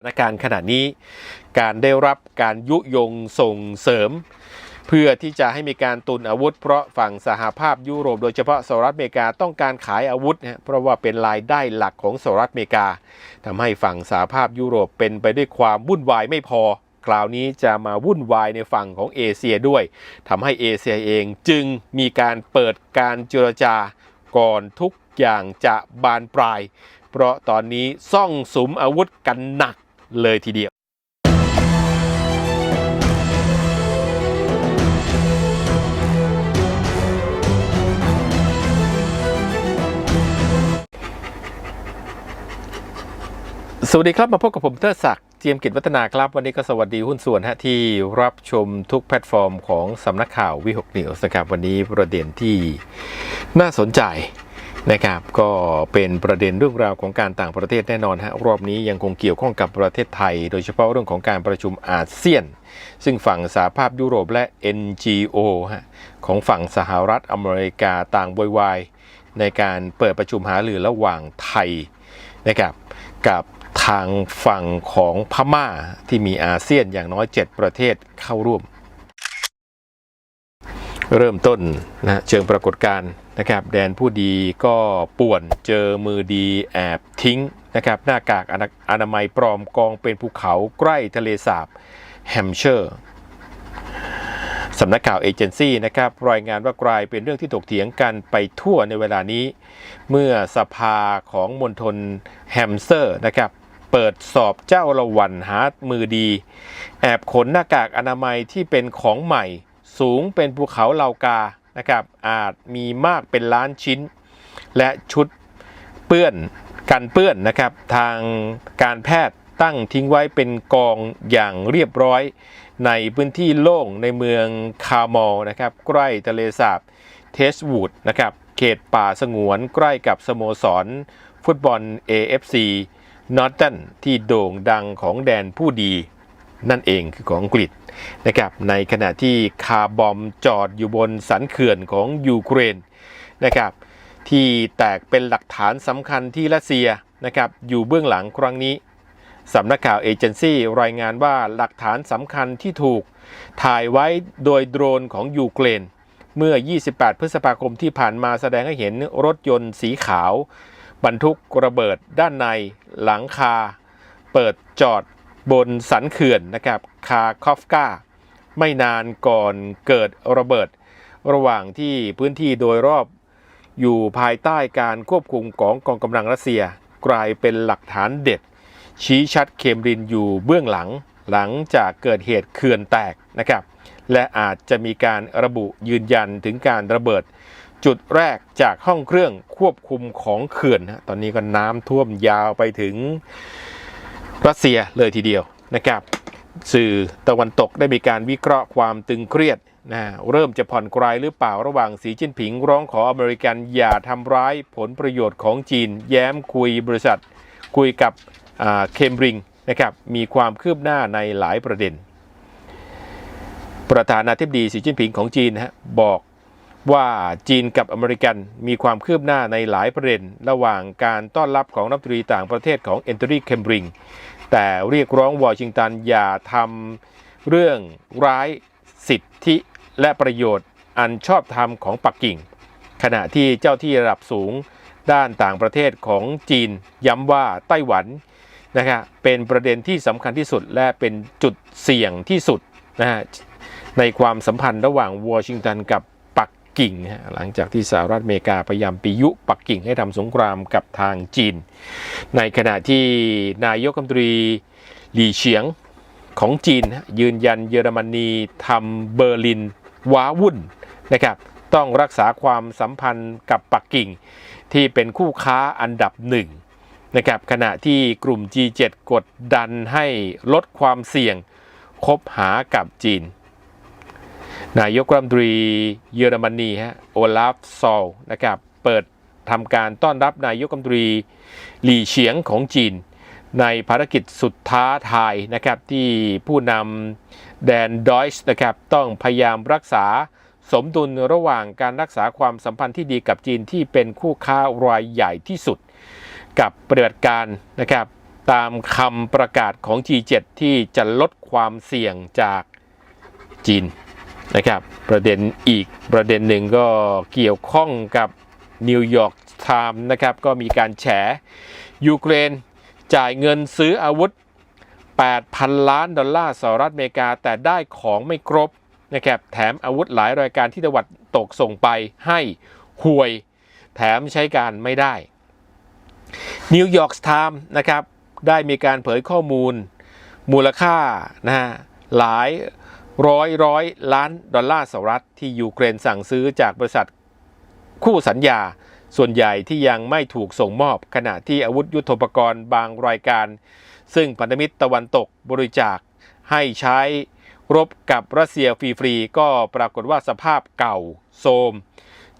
สถานการณ์ขณะนี้การได้รับการยุยงส่งเสริม เพื่อที่จะให้มีการตุนอาวุธ เพราะฝั่งสหภาพยุโรปโดยเฉพาะสหรัฐอเมริกาต้องการขายอาวุธนะเพราะว่าเป็นรายได้หลักของสหรัฐอเมริกาทำให้ฝั่งสหภาพยุโรปเป็นไปด้วยความวุ่นวายไม่พอ คราวนี้จะมาวุ่นวายในฝั่งของเอเชียด้วยทำให้เอเชียเองจึงมีการเปิดการเจรจาก่อนทุกอย่างจะบานปลาย เพราะตอนนี้ซ่องสุมอาวุธกันหนัก เลยทีเดียวสวัสดีครับ มาพบกับผมเตอร์ศักดิ์เจียมกิจวัฒนาครับ วันนี้ก็สวัสดีหุ้นส่วนฮะที่รับชมทุกแพลตฟอร์มของสำนักข่าววิหกนิวส์นะครับ วันนี้ประเด็นที่น่าสนใจ นะครับก็เป็นประเด็นเรื่องราวของการต่างประเทศแน่นอนฮะรอบนี้ยังคงเกี่ยวข้องกับประเทศไทย โดยเฉพาะเรื่องของการประชุมอาเซียน ซึ่งฝั่งสหภาพยุโรปและ NGO ฮะของฝั่งสหรัฐอเมริกาต่างบวยวายในการเปิดประชุมหารือระหว่างไทยนะครับกับทางฝั่งของพม่าที่มีอาเซียนอย่างน้อย 7 ประเทศเข้าร่วม เริ่มต้นนะเชิงปรากฏการณ์ นะครับแดนผู้ดีก็ป่วนเจอมือดีแอบทิ้งนะครับหน้ากากอนาอนามัยปลอมกองเป็นภูเขาใกล้ทะเลสาบแฮมเชอร์สำนักข่าวเอเจนซี่นะครับรายงานว่ากลายเป็นเรื่องที่ถกเถียงกันไปทั่วในเวลานี้ เมื่อสภาของมณฑลแฮมเซอร์นะครับเปิดสอบเจ้าละวันหามือดี แอบขนหน้ากากอนามัยที่เป็นของใหม่ สูงเป็นภูเขาเลากา นะครับอาจมีมากเป็นล้านชิ้น และชุดเปื้อนกันเปื้อนนะครับทางการแพทย์ตั้งทิ้งไว้เป็นกองอย่างเรียบร้อย ในพื้นที่โล่งในเมืองคาร์มอลนะครับใกล้ทะเลสาบเทสวูดนะครับเขตป่าสงวนใกล้กับสโมสร ฟุตบอล AFC นอตตันที่โด่งดังของแดนผู้ดี นั่นเองคือของอังกฤษ นะครับในขณะที่คาร์บอมจอดอยู่บนสันเขื่อนของยูเครนนะครับที่แตกเป็นหลักฐานสำคัญที่รัสเซียนะครับอยู่เบื้องหลังครั้งนี้สำนักข่าวเอเจนซี่รายงานว่าหลักฐานสำคัญที่ถูกถ่ายไว้โดยโดรนของยูเครนเมื่อ 28 พฤษภาคมที่ผ่านมาแสดงให้เห็นรถยนต์สีขาว บรรทุกระเบิดด้านในหลังคา เปิดจอด บนสันเขื่อนนะครับคาคอฟกาไม่นานก่อนเกิดระเบิด ระหว่างที่พื้นที่โดยรอบอยู่ภายใต้การควบคุมของกองกำลังรัสเซีย กลายเป็นหลักฐานเด็ด ชี้ชัดเคมรินอยู่เบื้องหลัง หลังจากเกิดเหตุเขื่อนแตกนะครับและอาจจะมีการระบุยืนยันถึงการระเบิด จุดแรกจากห้องเครื่องควบคุมของเขื่อน ตอนนี้ก็น้ำท่วมยาวไปถึง รัสเซียเลยทีเดียวนะครับสื่อตะวันตกได้มีการวิเคราะห์ความตึงเครียดนะเริ่มจะผ่อนคลายหรือเปล่าระหว่างสีจิ้นผิงร้องขออเมริกันอย่าทำร้ายผลประโยชน์ของจีน แย้มคุยบริษัท คุยกับเคมบริงนะครับมีความคืบหน้าในหลายประเด็น ประธานาธิบดีสีจิ้นผิงของจีนนะฮะบอกว่าจีนกับอเมริกันมีความคืบหน้าในหลายประเด็น ระหว่างการต้อนรับของนักดนตรีต่างประเทศของเอนเทอรี่เคมบริง แต่เรียกร้องวอชิงตันอย่าทำเรื่องร้ายสิทธิและประโยชน์อันชอบธรรมของปักกิ่ง ขณะที่เจ้าที่ระดับสูงด้านต่างประเทศของจีนย้ำว่าไต้หวันนะครับเป็นประเด็นที่สำคัญที่สุดและเป็นจุดเสี่ยงที่สุดนะฮะในความสัมพันธ์ระหว่างวอชิงตันกับ กิ่งหลังจากที่สหรัฐอเมริกาพยายามปียุปักกิ่งให้ทำสงครามกับทางจีน ในขณะที่นายกรัฐมนตรีหลี่เฉียงของจีนยืนยันเยอรมนีทำเบอร์ลินว้าวุ่นนะครับต้องรักษาความสัมพันธ์กับปักกิ่ง ที่เป็นคู่ค้าอันดับหนึ่งนะครับขณะที่กลุ่ม G7 กดดันให้ลดความเสี่ยงคบหากับจีน นายกรัฐมนตรีเยอรมนีฮะโอลาฟซอลนะครับเปิดทำการต้อนรับนายกรัฐมนตรีหลี่เฉียงของจีน ในภารกิจสุดท้าทายนะครับที่ผู้นำแดนดอยส์นะครับต้องพยายามรักษาสมดุลระหว่างการรักษาความสัมพันธ์ที่ดีกับจีนที่เป็นคู่ค้ารายใหญ่ที่สุด กับปฏิบัติการนะครับตามคำประกาศของ G7 ที่จะลดความเสี่ยงจากจีน นะครับประเด็นอีกประเด็นหนึ่งก็เกี่ยวข้องกับนิวยอร์กไทม์นะครับก็มีการแฉยูเครนจ่ายเงินซื้ออาวุธ 8,000 ล้านดอลลาร์สหรัฐอเมริกา แต่ได้ของไม่ครบนะครับแถมอาวุธหลายรายการที่ตะวันตกส่งไปให้ห่วย แถมใช้การไม่ได้นิวยอร์กไทม์นะครับได้มีการเผยข้อมูลมูลค่านะฮะหลาย ร้อยร้อยล้านดอลลาร์สหรัฐที่ยูเครนสั่งซื้อจากบริษัทคู่สัญญา ส่วนใหญ่ที่ยังไม่ถูกส่งมอบ ขณะที่อาวุธยุโทโธปกรณ์บางรายการ ซึ่งพันธมิตรตะวันตกบริจาคให้ใช้รบกับรัสเซียฟรีๆก็ปรากฏว่าสภาพเก่าโทรม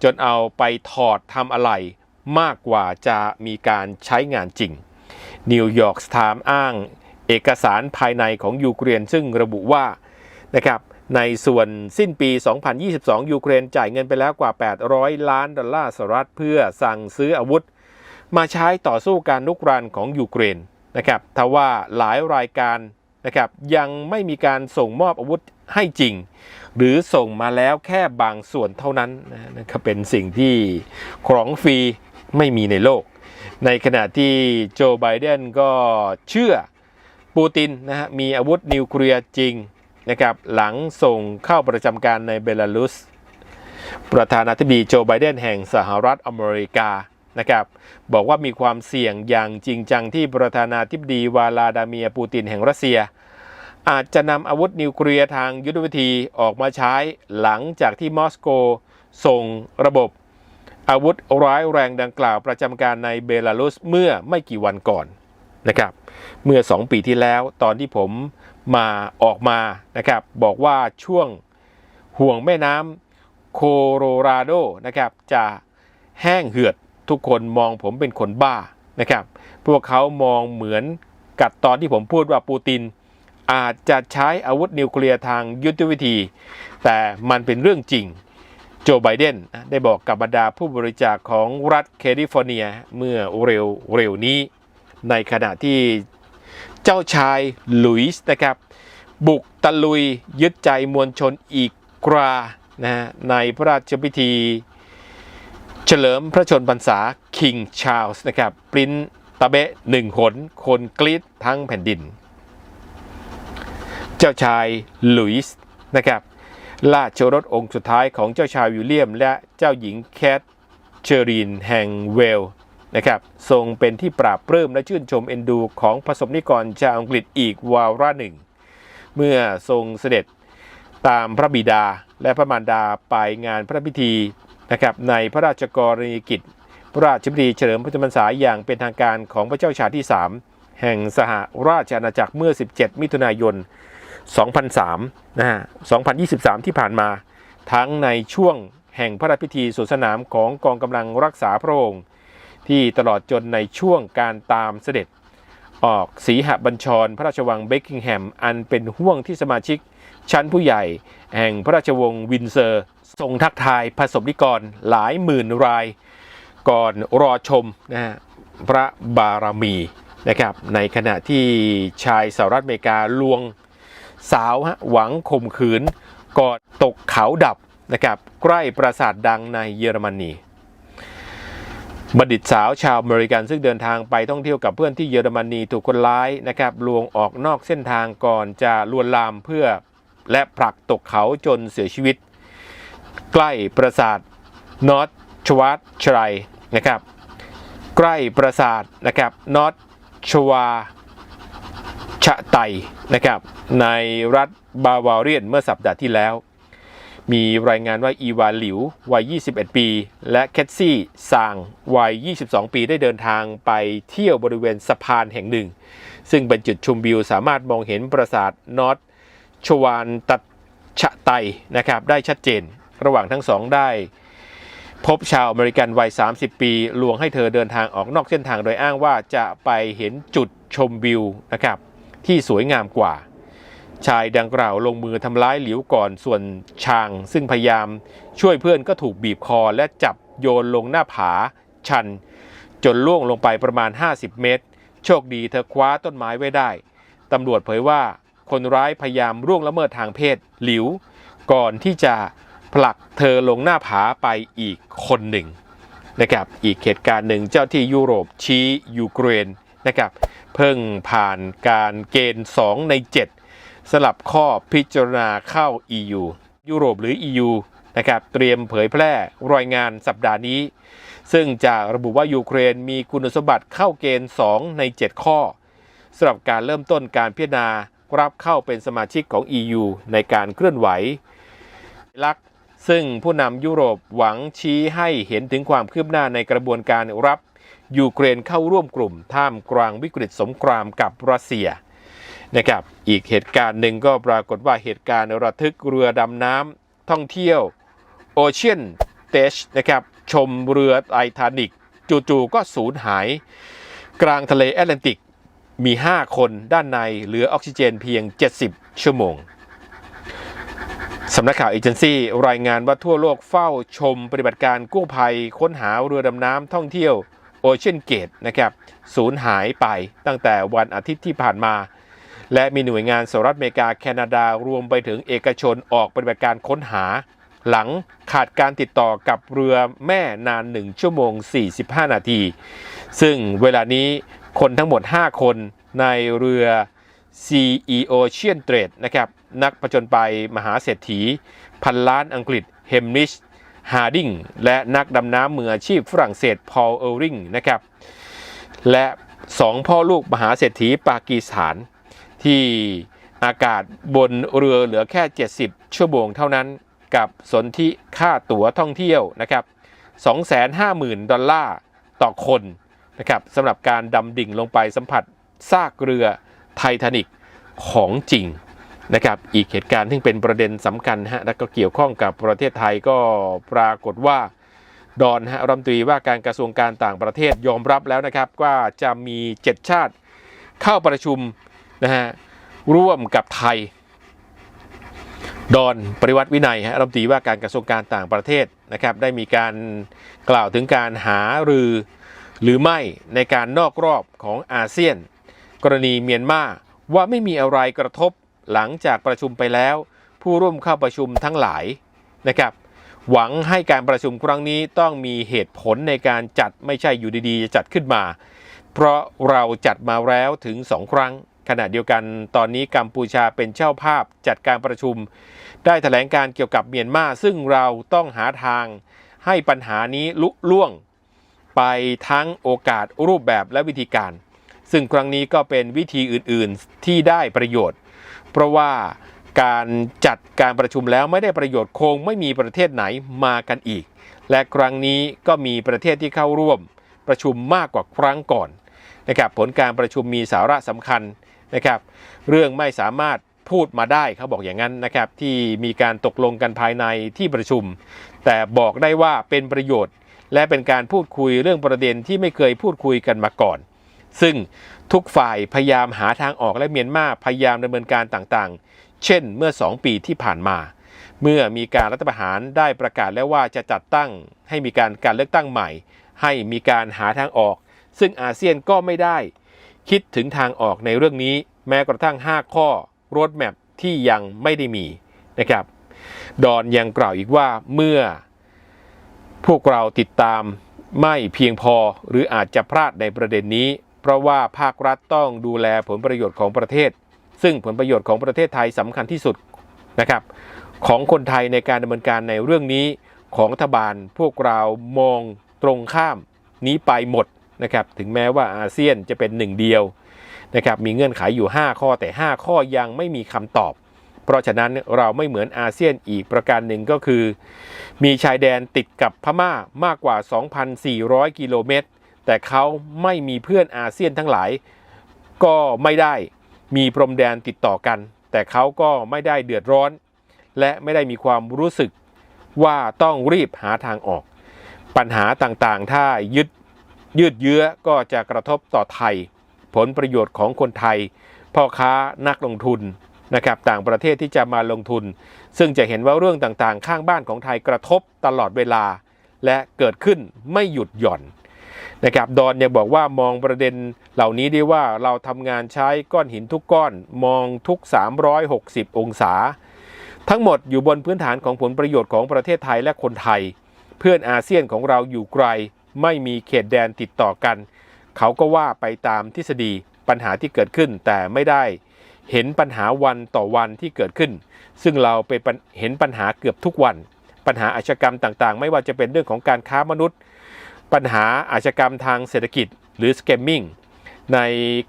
จนเอาไปถอดทำอะไรมากกว่าจะมีการใช้งานจริง นิวยอร์กไทม์อ้างเอกสารภายในของยูเครนซึ่งระบุว่า นะครับในส่วนสิ้นปี 2022 ยูเครนจ่ายเงินไปแล้วกว่า 800 ล้านดอลลาร์สหรัฐเพื่อสั่งซื้ออาวุธ มาใช้ต่อสู้การลุกรานของยูเครนนะครับทว่าหลายรายการนะครับยังไม่มีการส่งมอบอาวุธให้จริง หรือส่งมาแล้วแค่บางส่วนเท่านั้นนะครับเป็นสิ่งที่ของฟรีไม่มีในโลก ในขณะที่โจไบเดนก็เชื่อปูตินนะฮะมีอาวุธนิวเคลียร์จริง นะครับหลังส่งเข้าประจำการในเบลารุส ประธานาธิบดีโจไบเดนแห่งสหรัฐอเมริกานะครับบอกว่ามีความเสี่ยงอย่างจริงจังที่ประธานาธิบดีวาลาดาเมียปูตินแห่งรัสเซีย อาจจะนำอาวุธนิวเคลียร์ทางยุทธวิธีออกมาใช้หลังจากที่มอสโกส่งระบบ อาวุธร้ายแรงดังกล่าวประจำการในเบลารุสเมื่อไม่กี่วันก่อนนะครับเมื่อ 2 ปีที่แล้วตอนที่ผม มาออกมานะครับบอกว่าช่วงห่วงแม่น้ำโคโลราโดนะครับจะแห้งเหือดทุกคนมองผมเป็นคนบ้านะครับพวกเขามองเหมือนกับตอนที่ผมพูดว่าปูติน อาจจะใช้อาวุธนิวเคลียร์ทางยุทธวิธี แต่มันเป็นเรื่องจริงโจไบเดนได้บอกกับบรรดาผู้บริจาคของรัฐแคลิฟอร์เนียเมื่อเร็วเร็วนี้ ในขณะที่ เจ้าชายหลุยส์นะครับ บุกตะลุยยึดใจมวลชนอีกกรานะในพระราชพิธี เฉลิมพระชนพรรษาคิงชาร์ลส์นะครับปริ้นตะเบะหนึ่งหนคนกรีดทั้งแผ่นดิน เจ้าชายหลุยส์นะครับราชรสองค์สุดท้ายของเจ้าชายวิลเลียม และเจ้าหญิงแคทเชอรีนแห่งเวล นะครับทรงเป็นที่ปราบปลื้มและชื่นชมเอ็นดูของผสมนิกรชาวอังกฤษอีกวาระหนึ่ง เมื่อทรงเสด็จตามพระบิดาและพระมารดาไปงานพระพิธีนะครับในพระราชกรณียกิจ พระราชพิธีเฉลิมพระชนมพรรษาอย่างเป็นทางการของพระเจ้าชาติที่ 3 แห่งสหราชอาณาจักรเมื่อ 17 มิถุนายน 2003นะฮะ2023 ที่ผ่านมา ทั้งในช่วงแห่งพระราชพิธีสวนสนามของกองกำลังรักษาพระองค์ ที่ตลอดจนในช่วงการตามเสด็จ ออกสีหบัญชร พระราชวังเบกกิงแฮม อันเป็นห่วงที่สมาชิกชั้นผู้ใหญ่ แห่งพระราชวงศ์วินเซอร์ ทรงทักทายผสมนิกรหลายหมื่นราย ก่อนรอชมนะฮะพระบารมีนะครับในขณะที่ชายสหรัฐอเมริกาลวงสาวฮะหวังข่มขืนกอดตกเขาดับนะครับใกล้ปราสาทดังในเยอรมนี บัณฑิตสาวชาวอเมริกันซึ่งเดินทางไปท่องเที่ยวกับเพื่อนที่เยอรมนีถูกคนร้ายนะครับลวงออกนอกเส้นทางก่อนจะลวนลามเพื่อและผลักตกเขาจนเสียชีวิต ใกล้ปราสาทนอตชวัตชไรนะครับใกล้ปราสาทนะครับนอตชวาชะไตนะครับในรัฐบาวาเรียนเมื่อสัปดาห์ที่แล้ว มีรายงานว่าอีวาหลิววัย 21 ปี และแคทซี่ซางวัย 22 ปีได้เดินทางไปเที่ยวบริเวณสะพานแห่งหนึ่ง ซึ่งเป็นจุดชมวิวสามารถมองเห็นปราสาทนอตชวานตัดชะไตนะครับได้ชัดเจน ระหว่างทั้งสองได้ พบชาวอเมริกันวัย 30 ปีลวงให้เธอเดินทางออกนอกเส้นทางโดยอ้างว่าจะไปเห็นจุดชมวิวนะครับที่สวยงามกว่า ชายดังกล่าวลงมือทำร้ายหลิวก่อนส่วนชาง ซึ่งพยายามช่วยเพื่อนก็ถูกบีบคอและจับโยนลงหน้าผาชัน จนล่วงลงไปประมาณ 50 เมตร โชคดีเธอคว้าต้นไม้ไว้ได้ตำรวจเผยว่าคนร้ายพยายามร่วงละเมิดทางเพศหลิว ก่อนที่จะผลักเธอลงหน้าผาไปอีกคนหนึ่งนะครับอีกเหตุการณ์หนึ่งเจ้าที่ยุโรปชี้ยูเครนนะครับเพิ่งผ่านการเกณฑ์ 2 ใน 7 สลับข้อพิจารณาเข้า EU ยุโรปหรือ EU นะครับเตรียมเผยแพร่รายงานสัปดาห์นี้ ซึ่งจะระบุว่ายูเครนมีคุณสมบัติเข้าเกณฑ์ 2 ใน 7 ข้อสำหรับการเริ่มต้นการพิจารณารับเข้าเป็นสมาชิกของ EU ในการเคลื่อนไหวลักซึ่งผู้นำยุโรปหวังชี้ให้เห็นถึงความคืบหน้าในกระบวนการรับยูเครนเข้าร่วมกลุ่มท่ามกลางวิกฤตสงครามกับรัสเซีย นะครับ อีกเหตุการณ์หนึ่งก็ปรากฏว่าเหตุการณ์ระทึกเรือดำน้ำท่องเที่ยว Ocean t a g e นะครับชมเรือไททานิกจู่ๆก็สูญหาย กลางทะเลแอตแลนติกมี 5 คนด้านในเหลือออกซิเจนเพียง 70 ชั่วโมงสำนักข่าวเอเจนซี่รายงานว่าทั่วโลกเฝ้าชมปฏิบัติการกู้ภัยค้นหาเรือดำน้ำท่องเที่ยวโอเชียนเกตนะครับสูญหายไปตั้งแต่วันอาทิตย์ที่ผ่านมา และมีหน่วยงานสหรัฐอเมริกาแคนาดารวมไปถึงเอกชนออกปฏิบัติการค้นหา หลังขาดการติดต่อกับเรือแม่นาน 1 ชั่วโมง 45 นาที ซึ่งเวลานี้คนทั้งหมด 5 คนในเรือ CEO เชียนเทรดนะครับนักผจญไปมหาเศรษฐี พันล้านอังกฤษเฮมนิชฮาร์ดิงและนักดำน้ำมืออาชีพฝรั่งเศสพอลเออริงนะครับและสองพ่อลูกมหาเศรษฐีปากีสถาน ที่อากาศบนเรือเหลือแค่ 70 ชั่วโมงเท่านั้น กับสนที่ค่าตั๋วท่องเที่ยวนะครับ 250,000 ดอลลาร์ต่อคนนะครับสำหรับการดำดิ่งลงไปสัมผัสซากเรือไททานิกของจริงนะครับอีกเหตุการณ์ที่เป็นประเด็นสำคัญฮะและก็เกี่ยวข้องกับประเทศไทยก็ปรากฏว่าดอนฮะรัฐมนตรีว่าการกระทรวงการต่างประเทศยอมรับแล้วนะครับว่าจะมี 7 ชาติเข้าประชุม นะฮะร่วมกับไทย ดอนปริวัติวินัยฮะรัฐมนตรีว่าการกระทรวงการต่างประเทศนะครับได้มีการกล่าวถึงการหารือหรือไม่ในการนอกรอบของอาเซียน กรณีเมียนมาว่าไม่มีอะไรกระทบหลังจากประชุมไปแล้ว ผู้ร่วมเข้าประชุมทั้งหลายนะครับหวังให้การประชุมครั้งนี้ต้องมีเหตุผลในการจัดไม่ใช่อยู่ดีๆจะจัดขึ้นมา เพราะเราจัดมาแล้วถึง2ครั้ง ขณะเดียวกันตอนนี้กัมพูชาเป็นเจ้าภาพจัดการประชุม ได้แถลงการเกี่ยวกับเมียนมาซึ่งเราต้องหาทางให้ปัญหานี้ลุล่วง ไปทั้งโอกาสรูปแบบและวิธีการ ซึ่งครั้งนี้ก็เป็นวิธีอื่นๆที่ได้ประโยชน์ เพราะว่าการจัดการประชุมแล้วไม่ได้ประโยชน์คงไม่มีประเทศไหนมากันอีก และครั้งนี้ก็มีประเทศที่เข้าร่วมประชุมมากกว่าครั้งก่อน นะครับผลการประชุมมีสาระสำคัญนะครับเรื่องไม่สามารถพูดมาได้เขาบอกอย่างนั้นนะครับที่มีการตกลงกันภายในที่ประชุม แต่บอกได้ว่าเป็นประโยชน์ และเป็นการพูดคุยเรื่องประเด็นที่ไม่เคยพูดคุยกันมาก่อน ซึ่งทุกฝ่ายพยายามหาทางออกและเมียนมาพยายามดำเนินการต่างๆ เช่นเมื่อ 2 ปีที่ผ่านมา เมื่อมีการรัฐประหารได้ประกาศแล้วว่าจะจัดตั้งให้มีการการเลือกตั้งใหม่ ให้มีการหาทางออก ซึ่งอาเซียนก็ไม่ได้ คิดถึงทางออกในเรื่องนี้ แม้กระทั่ง 5 ข้อรถแมพที่ยังไม่ได้มีนะครับ ดอนยังกล่าวอีกว่าเมื่อ พวกเราติดตามไม่เพียงพอหรืออาจจะพลาดในประเด็นนี้ เพราะว่าภาครัฐต้องดูแลผลประโยชน์ของประเทศ ซึ่งผลประโยชน์ของประเทศไทยสำคัญที่สุดนะครับของคนไทยในการดำเนินการในเรื่องนี้ของรัฐบาลพวกเรามองตรงข้ามนี้ไปหมด นะครับถึงแม้ว่าอาเซียนจะเป็นหนึ่งเดียวนะครับมีเงื่อนไขอยู่ 5 ข้อแต่ 5 ข้อยังไม่มีคำตอบ เพราะฉะนั้นเราไม่เหมือนอาเซียนอีกประการหนึ่งก็คือ มีชายแดนติดกับพม่ามากกว่า 2,400 กิโลเมตร แต่เขาไม่มีเพื่อนอาเซียนทั้งหลาย ก็ไม่ได้มีพรมแดนติดต่อกัน แต่เขาก็ไม่ได้เดือดร้อน และไม่ได้มีความรู้สึกว่าต้องรีบหาทางออก ปัญหาต่างๆ ถ้ายึด ยืดเยื้อก็จะกระทบต่อไทย ผลประโยชน์ของคนไทย พ่อค้านักลงทุนนะครับต่างประเทศที่จะมาลงทุน ซึ่งจะเห็นว่าเรื่องต่างๆ ข้างบ้านของไทยกระทบตลอดเวลา และเกิดขึ้นไม่หยุดหย่อนนะครับดอนยังบอกว่ามองประเด็นเหล่านี้ได้ว่าเราทำงานใช้ก้อนหินทุกก้อนมองทุก 360 องศา ทั้งหมดอยู่บนพื้นฐานของผลประโยชน์ของประเทศไทยและคนไทย เพื่อนอาเซียนของเราอยู่ไกล ไม่มีเขตแดนติดต่อกัน เขาก็ว่าไปตามทฤษฎีปัญหาที่เกิดขึ้นแต่ไม่ได้เห็นปัญหาวันต่อวันที่เกิดขึ้น ซึ่งเราไปปัญเห็นปัญหาเกือบทุกวัน ปัญหาอาชญากรรมต่างๆ ไม่ว่าจะเป็นเรื่องของการค้ามนุษย์ ปัญหาอาชญากรรมทางเศรษฐกิจหรือส c กมมิ่งใน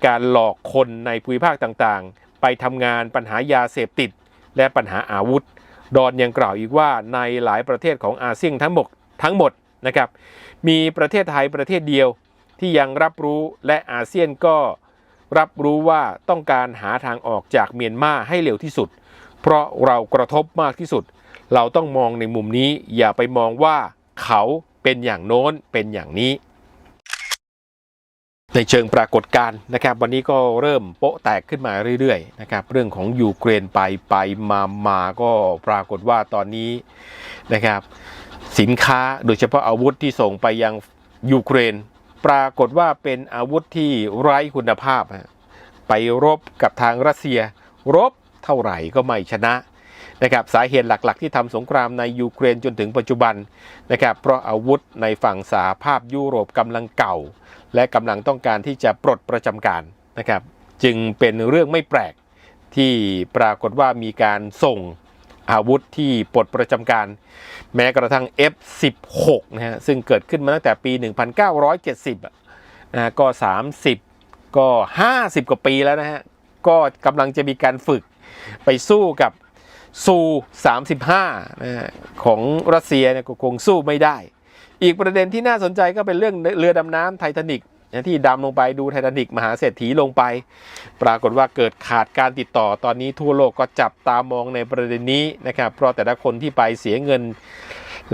การหลอกคนในภูมิภาคต่างๆ ไปทำงานปัญหายาเสพติด และปัญหาอาวุธ ดอนยังกล่าวอีกว่าในหลายประเทศของอาเซียนทั้งหมดทั้งหมด นะครับ มีประเทศไทยประเทศเดียวที่ยังรับรู้และอาเซียนก็รับรู้ว่าต้องการหาทางออกจากเมียนมาให้เร็วที่สุด เพราะเรากระทบมากที่สุด เราต้องมองในมุมนี้อย่าไปมองว่าเขาเป็นอย่างโน้นเป็นอย่างนี้ ในเชิงปรากฏการณ์นะครับ วันนี้ก็เริ่มโป๊ะแตกขึ้นมาเรื่อยๆนะครับเรื่องของยูเครนไปไปมามาก็ปรากฏว่าตอนนี้นะครับ สินค้าโดยเฉพาะอาวุธที่ส่งไปยังยูเครน ปรากฏว่าเป็นอาวุธที่ไร้คุณภาพ ไปรบกับทางรัสเซีย รบเท่าไหร่ก็ไม่ชนะนะครับสาเหตุหลักๆ ที่ทำสงครามในยูเครนจนถึงปัจจุบันนะครับเพราะอาวุธในฝั่งสหภาพยุโรปกำลังเก่า และกำลังต้องการที่จะปลดประจำการนะครับจึงเป็นเรื่องไม่แปลกที่ปรากฏว่ามีการส่ง อาวุธที่ปลดประจำการ แม้กระทั่ง F16 นะฮะซึ่งเกิดขึ้นมาตั้งแต่ปี 1970นะฮะก็ 30 ก็ 50 กว่าปีแล้วนะฮะ ก็กำลังจะมีการฝึกไปสู้กับซู35นะฮะของรัสเซียเนี่ยก็คงสู้ไม่ได้ อีกประเด็นที่น่าสนใจก็เป็นเรื่องเรือดำน้ำไททานิก ที่ดำลงไปดูไททานิกมหาเศรษฐีลงไป ปรากฏว่าเกิดขาดการติดต่อตอนนี้ทั่วโลกก็จับตามองในประเด็นนี้นะครับ เพราะแต่ละคนที่ไปเสียเงิน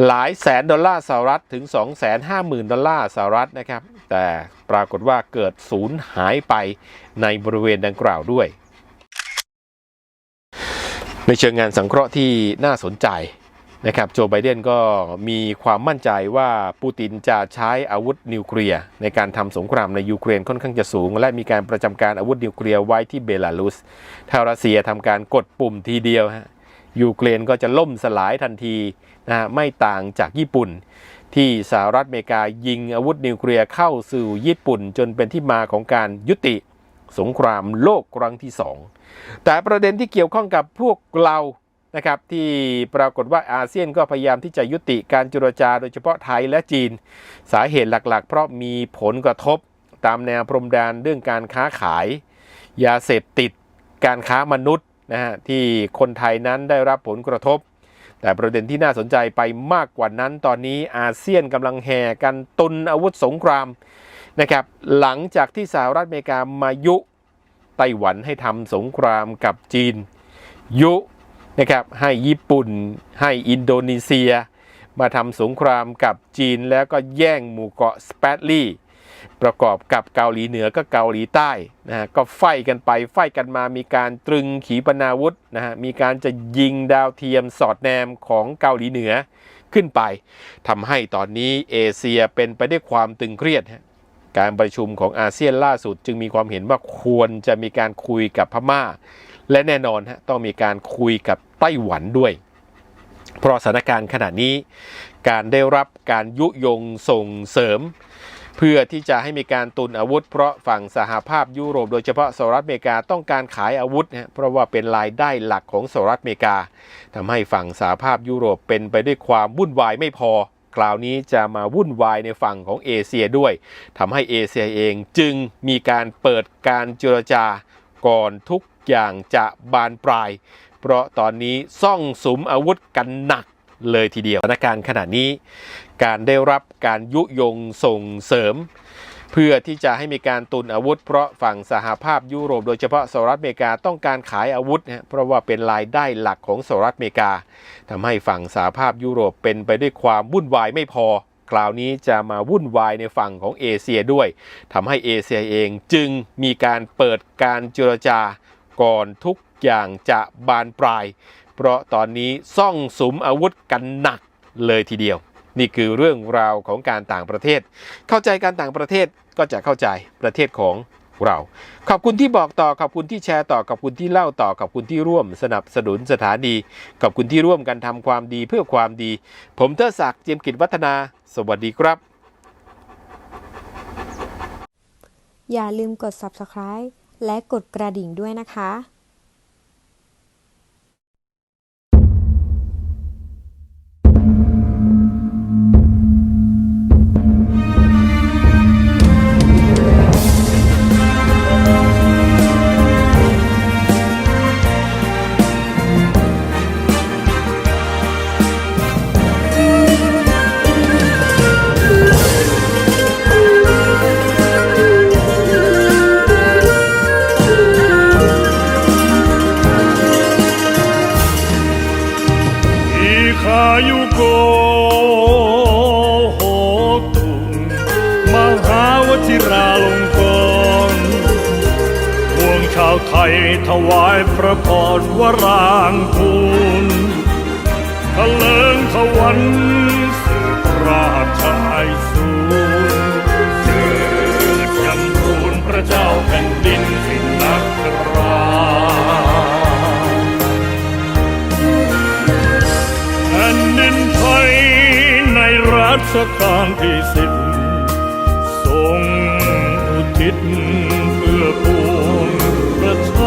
หลายแสนดอลลาร์สหรัฐถึง 2 5 0 0 0 0 ดอลลาร์สหรัฐนะครับ แต่ปรากฏว่าเกิดสูญหายไปในบริเวณดังกล่าวด้วย ในเชิงงานสังเคราะห์ที่น่าสนใจ นะครับโจไบเดนก็มีความมั่นใจว่าปูตินจะใช้อาวุธนิวเคลียร์ในการทำสงครามในยูเครนค่อนข้างจะสูง และมีการประจำการอาวุธนิวเคลียร์ไว้ที่เบลารุสถ้ารัสเซียทำการกดปุ่มทีเดียวฮะยูเครนก็จะล่มสลายทันทีนะฮะไม่ต่างจากญี่ปุ่น ที่สหรัฐอเมริกายิงอาวุธนิวเคลียร์เข้าสู่ญี่ปุ่น จนเป็นที่มาของการยุติสงครามโลกครั้งที่สองแต่ประเด็นที่เกี่ยวข้องกับพวกเรา นะครับที่ปรากฏว่าอาเซียนก็พยายามที่จะยุติการเจรจาโดยเฉพาะไทยและจีน สาเหตุหลักๆ เพราะมีผลกระทบตามแนวพรมแดนเรื่องการค้าขาย ยาเสพติด การค้ามนุษย์นะฮะที่คนไทยนั้นได้รับผลกระทบ แต่ประเด็นที่น่าสนใจไปมากกว่านั้น ตอนนี้อาเซียนกำลังแห่กันตุนอาวุธสงครามนะครับหลังจากที่สหรัฐอเมริกามายุไต้หวันให้ทำสงครามกับจีน ยุ นะครับให้ญี่ปุ่น ให้อินโดนีเซีย มาทำสงครามกับจีนแล้วก็แย่งหมู่เกาะสเปตลี่ประกอบกับเกาหลีเหนือก็เกาหลีใต้นะฮะก็ไฟกันไปไฟกันมามีการตรึงขีปนาวุธนะฮะมีการจะยิงดาวเทียมสอดแนมของเกาหลีเหนือขึ้นไปทำให้ตอนนี้เอเชียเป็นไปได้วยความตึงเครียด การประชุมของอาเซียนล่าสุดจึงมีความเห็นว่าควรจะมีการคุยกับพม่า และแน่นอนฮะต้องมีการคุยกับ ไต้หวันด้วย เพราะสถานการณ์ขณะนี้ การได้รับการยุยงส่งเสริม เพื่อที่จะให้มีการตุนอาวุธ เพราะฝั่งสหภาพยุโรป โดยเฉพาะสหรัฐอเมริกาต้องการขายอาวุธนะเพราะว่าเป็นรายได้หลักของสหรัฐอเมริกาทำให้ฝั่งสหภาพยุโรปเป็นไปด้วยความวุ่นวายไม่พอคราวนี้จะมาวุ่นวายในฝั่งของเอเชียด้วยทำให้เอเชียเองจึงมีการเปิดการเจรจาก่อนทุกอย่างจะบานปลาย เพราะตอนนี้ซ่องสุมอาวุธกันหนักเลยทีเดียวสถานการณ์ขณะนี้การได้รับการยุยงส่งเสริม เพื่อที่จะให้มีการตุนอาวุธ เพราะฝั่งสหภาพยุโรปโดยเฉพาะสหรัฐอเมริกาต้องการขายอาวุธนะเพราะว่าเป็นรายได้หลักของสหรัฐอเมริกาทำให้ฝั่งสหภาพยุโรปเป็นไปด้วยความวุ่นวายไม่พอ คราวนี้จะมาวุ่นวายในฝั่งของเอเชียด้วยทำให้เอเชียเองจึงมีการเปิดการเจรจาก่อนทุก อย่างจะบานปลาย เพราะตอนนี้ซ่องสุมอาวุธกันหนักเลยทีเดียว นี่คือเรื่องราวของการต่างประเทศ เข้าใจการต่างประเทศก็จะเข้าใจประเทศของเรา ขอบคุณที่บอกต่อ ขอบคุณที่แชร์ต่อ ขอบคุณที่เล่าต่อ ขอบคุณที่ร่วมสนับสนุนสถานี ขอบคุณที่ร่วมกันทำความดีเพื่อความดี ผมเทอศักดิ์เจียมกิจวัฒนา สวัสดีครับ อย่าลืมกด subscribe และกดกระดิ่งด้วยนะคะ ชาวไทยถวายพระพรวรางคูณทะเลิงทวันสืบราชไอสูรเจิดจำรูนพระเจ้าแผ่นดินสิงนักราแผ่นดินไทยในรัชกาลที่สิบทรงอุทิศเพื่อปวง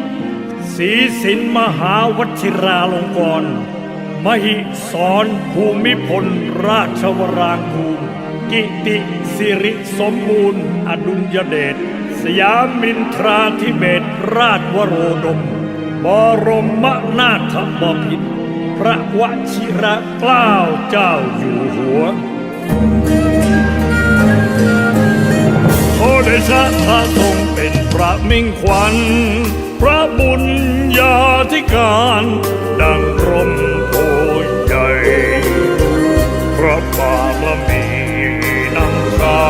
ศรีสินมหาวชิราลงกรณ์มหิสรภูมิพล ราชวรางคูลกิติสิริสมบูรณ์ อดุลยเดชสยามินทราธิเบศราชวโรดม บรมนาถบพิตรพระวชิระเกล้าเจ้าอยู่หัวโอเดชะพระทรงเป็นพระมิ่งขวัญ พระบุญญาธิการ ดังร่มโพใหญ่ พระบารมีนำข้า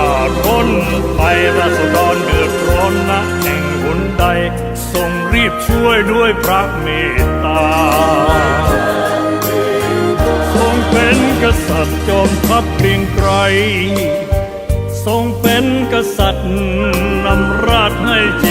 ร้นไปราษฎรเดือดร้อนนะแห่งหนใด ทรงรีบช่วยด้วยพระเมตตา ทรงเป็นกษัตริย์จอมทัพเกรียงไกรทรงเป็นกษัตริย์นำราชให้จิต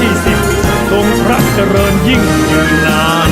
ที่สิบทรงพระเจริญยิ่งยืนนาน